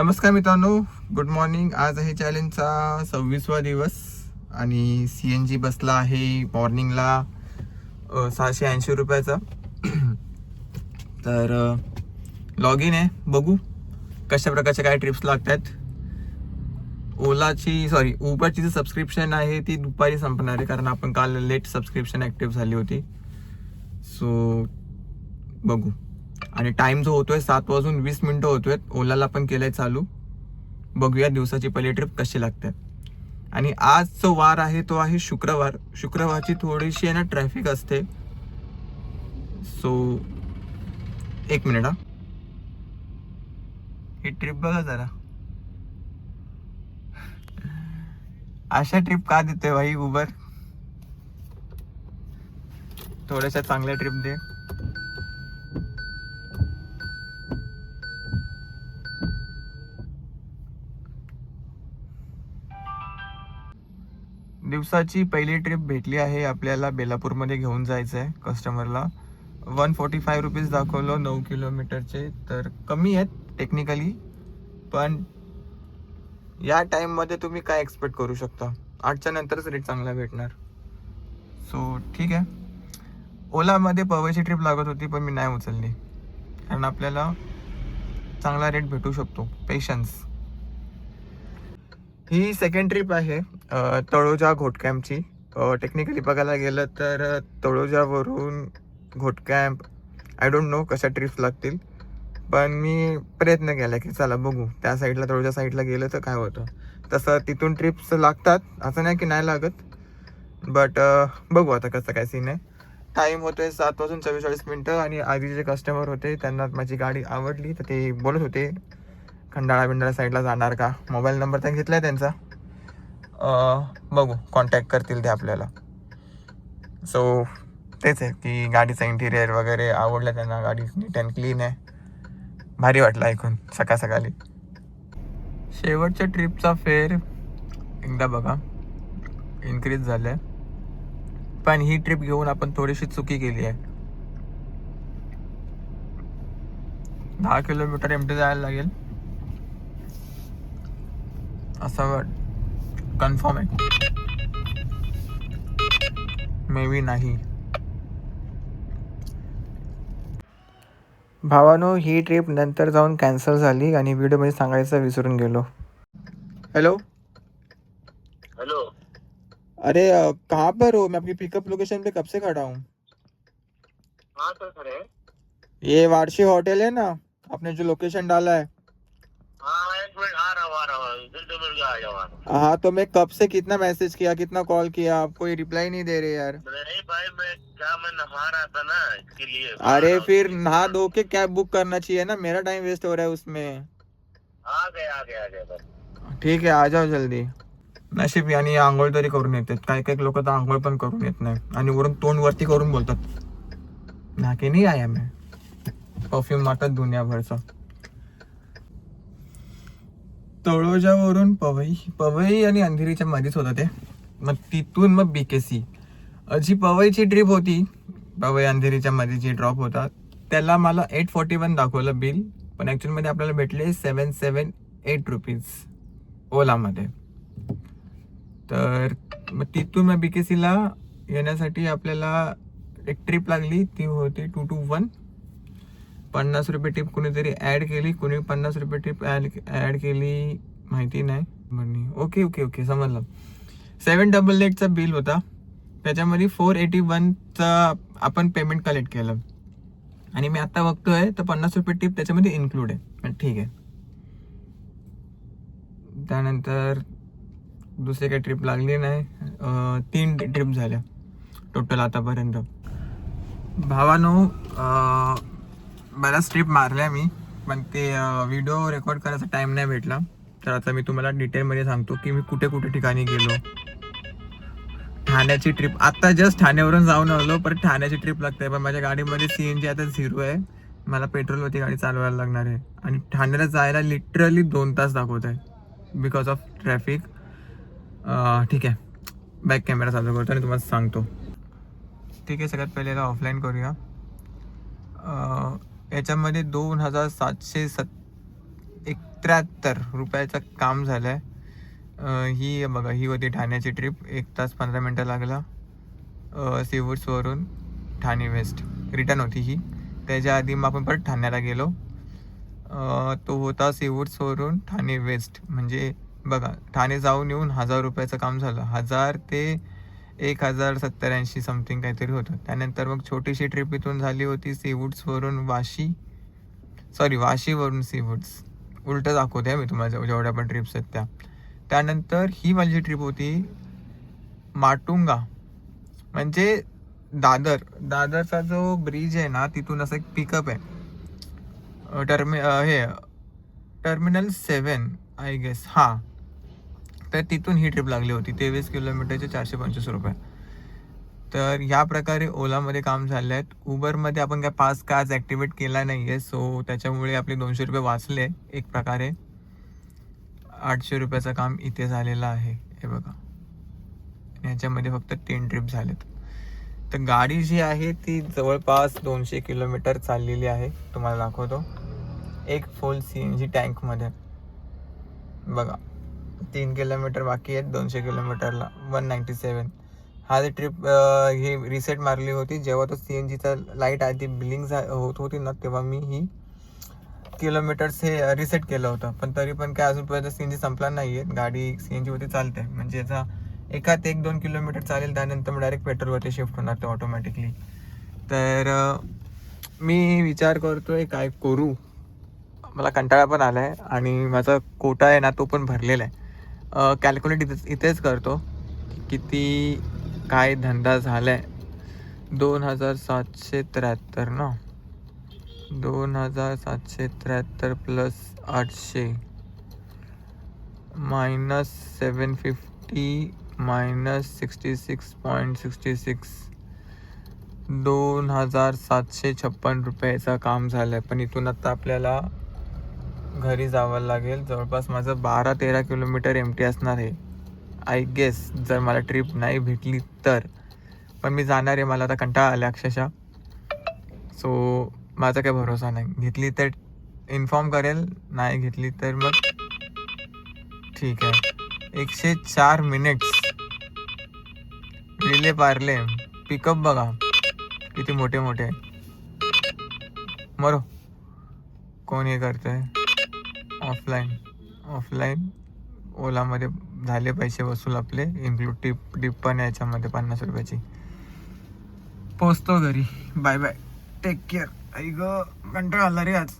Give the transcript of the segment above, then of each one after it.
नमस्कार मित्रांनो good morning आज आहे चॅलेंजचा सव्वीसवा दिवस आणि सी एन जी बसला आहे मॉर्निंगला सहाशे ऐंशी रुपयाचा. तर लॉग इन आहे बघू कशा प्रकारच्या काय ट्रिप्स लागतात. ओलाची सॉरी उबरची जी सबस्क्रिप्शन आहे ती दुपारी संपणार आहे कारण आपण काल लेट सबस्क्रिप्शन ॲक्टिव्ह झाली होती. सो बघू. आणि टाइम जो होतोय सात वाजून वीस मिनिटं होतोय ओलाला पण केलंय चालू. बघूया दिवसाची पहिली ट्रिप कशी लागते. आणि आज जो वार आहे तो आहे शुक्रवार. शुक्रवारची थोडीशी आहे ना ट्रॅफिक असते. सो एक मिनिट हा. ही ट्रिप बघा जरा. अशा ट्रिप का देते भाई उबर थोड्याशा चांगल्या ट्रिप दे. दिवसाची पहिली ट्रिप भेटली आहे आपल्याला बेलापूरमध्ये घेऊन जायचं आहे कस्टमरला वन फोर्टी फाय रुपीज दाखवलं नऊ किलोमीटरचे तर कमी आहेत टेक्निकली पण या टाईममध्ये तुम्ही काय एक्सपेक्ट करू शकता? आठच्या नंतरच रेट चांगला भेटणार. सो ठीक आहे. ओलामध्ये पवईची ट्रिप लागत होती पण मी नाही उचलली. कारण आपल्याला चांगला रेट भेटू शकतो. पेशन्स ही सेकंड ट्रिप आहे तळोजा घोटकॅम्पची टेक्निकली बघायला गेलं तर तळोजावरून घोटकॅम्प आय डोंट नो कशा ट्रिप्स लागतील. पण मी प्रयत्न केला की चला बघू. त्या साईडला तळोजा साईडला गेलं तर काय होतं. तसं तिथून ट्रिप्स लागतात. असं नाही की नाही लागत. बट बघू आता कसं काय सीन आहे. टाईम होतोय सात वाजून चव्वेचाळीस मिनटं आणि आधी जे कस्टमर होते त्यांना माझी गाडी आवडली. तर ते बोलत होते खंडाळा बिंडाळा साईडला जाणार का? मोबाईल नंबर तर आहे त्यांचा. बघू कॉन्टॅक्ट करतील ते आपल्याला. सो तेच आहे की गाडीचं इंटिरियर वगैरे आवडलं त्यांना गाडी नीट अँड क्लीन आहे. भारी वाटलं ऐकून सकाळ सकाळी. शेवटच्या ट्रिपचा फेअर एकदा बघा. इन्क्रीज झालं आहे पण ही ट्रिप घेऊन आपण थोडीशी चुकी केली आहे. दहा किलोमीटर एमटी जायला लागेल. असं कन्फर्म आहे. मे बी नाही. भावानो ही ट्रिप नंतर जाऊन कॅन्सल झाली आणि व्हिडिओमध्ये सांगायचं विसरून गेलो. हॅलो हेलो अरे अ, कहाँ पर हो? मैं आपकी पिकअप लोकेशन पे कब से खड़ा हूँ? हाँ सर खड़े हैं। ये वार्षी होटल है ना? आपने जो लोकेशन डाला है हाँ। हूँ दिल तो मिल गया आ जाओ आ रहा हूँ। हाँ तो मैं कब से कितना मैसेज किया कितना कॉल किया आप कोई रिप्लाई नहीं दे रहे यार। नहीं भाई मैं क्या मैं नहा रहा था ना इसके लिए। अरे फिर नहा धो के कैब बुक करना चाहिए ना मेरा टाइम वेस्ट हो रहा है उसमें। आ गए आ गए आ गए ठीक आहे आ जाओ जल्दी। नशीब आणि आंघोळ तरी करून येतात काही काही लोक तर आंघोळ पण करून येत नाही. आणि वरून तोंड वरती करून बोलतात. नाके नाही आया मैं परफ्यूम मारतात दुनियाभरचा. तळोजावरून पवई पवई आणि अंधेरीच्या मध्येच होतं ते. मग तिथून मग बी के सी जी पवईची ट्रिप होती पवई अंधेरीच्या मध्ये जी ड्रॉप होता त्याला मला एट फोर्टी वन दाखवलं बिल पण ॲक्च्युअलमध्ये आपल्याला भेटले सेवन सेवन एट रुपीज ओलामध्ये. तर मग तिथून मग बी के सीला येण्यासाठी आपल्याला एक ट्रिप लागली ती होती टू टू वन पन्नास रुपये टिप कुणीतरी ॲड केली? कुणी पन्नास रुपये टिप ॲड ॲड केली? माहिती नाही. म्हणे ओके ओके ओके समजलं. सेवन डबल एटचा बिल होता. त्याच्यामध्ये फोर एटी वनचा आपण पेमेंट कलेक्ट केलं. आणि मी आत्ता बघतोय तर पन्नास रुपये टिप त्याच्यामध्ये इन्क्लूड आहे. ठीक आहे. त्यानंतर दुसरी काही ट्रिप लागली नाही. तीन ट्रिप झाल्या. टोटल आतापर्यंत. भावानो बऱ्याच ट्रिप मारल्या मी पण ते व्हिडिओ रेकॉर्ड करायचा टाईम नाही भेटला. तर आता मी तुम्हाला डिटेलमध्ये सांगतो की मी कुठे कुठे ठिकाणी गेलो. ठाण्याची ट्रिप आता जस्ट ठाण्यावरून जाऊन आलो पण ठाण्याची ट्रिप लागते. पण माझ्या गाडीमध्ये सी एन जी आता झिरो आहे. मला पेट्रोलवरती गाडी चालवायला लागणार आहे. आणि ठाण्याला जायला लिटरली दोन तास दाखवत आहे. बिकॉज ऑफ ट्रॅफिक ठीक आहे. बॅक कॅमेरा चालू करतो आणि तुम्हाला सांगतो. ठीक आहे सगळ्यात पहिले ऑफलाईन करूया. याच्यामध्ये दोन हजार सातशे सत एक त्र्याहत्तर रुपयाचं काम झालं आहे ही बघा ही होती ठाण्याची ट्रिप एक तास पंधरा मिनटं लागला. सिवूड्सवरून ठाणे वेस्ट रिटर्न होती ही. त्याच्या आधी मग आपण परत ठाण्याला गेलो. तो होता सिवूड्सवरून ठाणे वेस्ट म्हणजे बघा ठाणे जाऊन येऊन हजार रुपयाचं काम झालं. हजार ते एक हजार सत्तर ऐंशी समथिंग काहीतरी होतं. त्यानंतर मग छोटीशी ट्रिप इथून झाली होती सीवूड्सवरून वाशी. सॉरी वाशीवरून सीवूड्स उलटं दाखवते मी तुम्हाला जेवढ्या पण ट्रिप्स आहेत त्या. त्यानंतर ही माझी ट्रिप होती माटुंगा. म्हणजे दादर. दादरचा जो ब्रिज आहे ना तिथून असं एक पिकअप आहे. टर्मि हे टर्मिनल सेवन आय गेस हां. तर तिथून ही ट्रिप लागली होती. तेवीस किलोमीटरचे चारशे पंचवीस रुपये. तर ह्या प्रकारे ओलामध्ये काम झाले आहेत उबरमध्ये आपण काय पास का आज ॲक्टिवेट केला नाही आहे सो त्याच्यामुळे आपले दोनशे रुपये वाचले एक प्रकारे. आठशे रुपयाचं काम इथे झालेलं आहे. हे बघा. ह्याच्यामध्ये फक्त तीन ट्रिप झालेत. तर गाडी जी आहे ती जवळपास दोनशे किलोमीटर चाललेली आहे. तुम्हाला दाखवतो. एक फुल सी एन जी टँकमध्ये बघा. तीन किलोमीटर बाकी आहेत दोनशे किलोमीटरला वन नाईन्टी सेवन हा जी ट्रिप ही रिसेट मारली होती जेव्हा तो सी एन जीचा लाइट आधी बिलिंग होत होती ना तेव्हा मी ही किलोमीटर्स हे रिसेट केलं होतं. पण तरी पण काय अजूनपर्यंत सी एन जी संपला नाही आहे गाडी सी एन जीवरती चालते. म्हणजे याचा एकात एक दोन किलोमीटर चालेल त्यानंतर मग डायरेक्ट पेट्रोलवरती शिफ्ट होणार ते ऑटोमॅटिकली तर मी विचार करतोय काय करू? मला कंटाळा पण आला आहे आणि माझा कोटा आहे ना तो पण भरलेला आहे. कॅल्क्युलेट इथेच इथेच करतो. किती काय धंदा झाला आहे दोन हजार सातशे त्र्याहत्तर ना? दोन हजार सातशे त्र्याहत्तर प्लस आठशे. Minus seven fifty minus sixty six point sixty six दोन हजार सातशे छप्पन रुपयाचं काम झालं आहे पण इथून आता आपल्याला घरी जावं लागेल. जवळपास माझं बारा तेरा किलोमीटर एम टी असणार आहे. आय गेस जर मला ट्रिप नाही भेटली तर. पण मी जाणार आहे मला आता कंटाळा आला अक्षरशः. सो माझा काही भरोसा नाही. घेतली तर इन्फॉर्म करेल नाही घेतली तर मग ठीक आहे. एकशे चार मिनिट्स रिले पारले. पिकअप बघा. किती मोठे मोठे. मरो. कोण हे करतंय? ऑफलाईन ऑफलाईन ओलामध्ये झाले पैसे वसूल आपले. इन्क्लूड टिप टिप पण याच्यामध्ये पन्नास रुपयाची. पोचतो घरी. बाय बाय टेक केअर आई कंटाळा आला रे आज.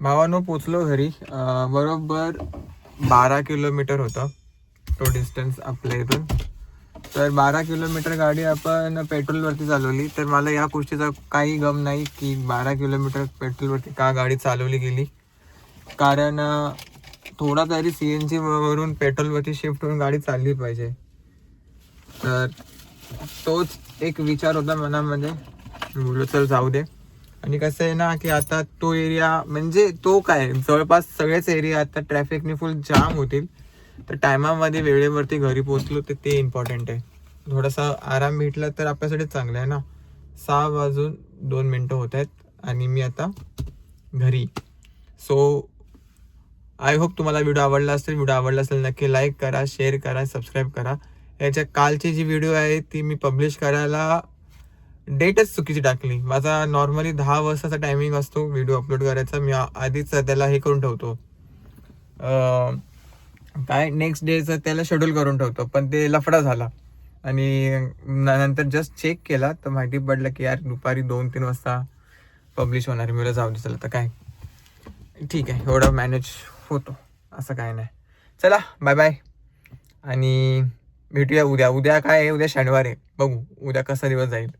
भावानो पोचलो घरी. बरोबर बारा किलोमीटर होता. तो डिस्टन्स आपल्या इथून. तर बारा किलोमीटर गाडी आपण पेट्रोलवरती चालवली. तर मला या गोष्टीचा काही गम नाही की बारा किलोमीटर पेट्रोलवरती का गाडी चालवली गेली. कारण थोडा तरी सी एन जी वरून पेट्रोलवरती शिफ्ट होऊन गाडी चालली पाहिजे. तर तोच एक विचार होता मनामध्ये. बोललो चल जाऊ दे. आणि कसं आहे ना की आता तो एरिया म्हणजे तो काय जवळपास सगळेच एरिया आता ट्रॅफिकने फुल जाम होतील. तर टायमामध्ये वेळेवरती घरी पोहोचलो तर ते इम्पॉर्टंट आहे. थोडासा आराम भेटला तर आपल्यासाठी चांगलं आहे ना. सहा वाजून दोन मिनटं होत आहेत आणि मी आता घरी. सो आय होप तुम्हाला व्हिडिओ आवडला असेल व्हिडिओ आवडला असेल नक्की लाईक करा शेअर करा सबस्क्राईब करा. याच्या कालची जी व्हिडिओ आहे ती मी पब्लिश करायला डेटच चुकीची टाकली. माझा नॉर्मली दहा वाजताचा टायमिंग असतो व्हिडिओ अपलोड करायचा. मी आधीच त्याला हे करून ठेवतो. काय? नेक्स्ट डेचं त्याला शेड्यूल करून ठेवतो. पण ते लफडा झाला. आणि नंतर जस्ट चेक केला. तर माहिती पडलं की यार दुपारी दोन तीन वाजता पब्लिश होणार. मी जाऊ दे चला तर काय? ठीक आहे. एवढं मॅनेज होतो. असं काय नाही. चला बाय बाय आणि भेटूया उद्या. उद्या काय आहे? उद्या शनिवार आहे. बघू. उद्या कसा दिवस जाईल.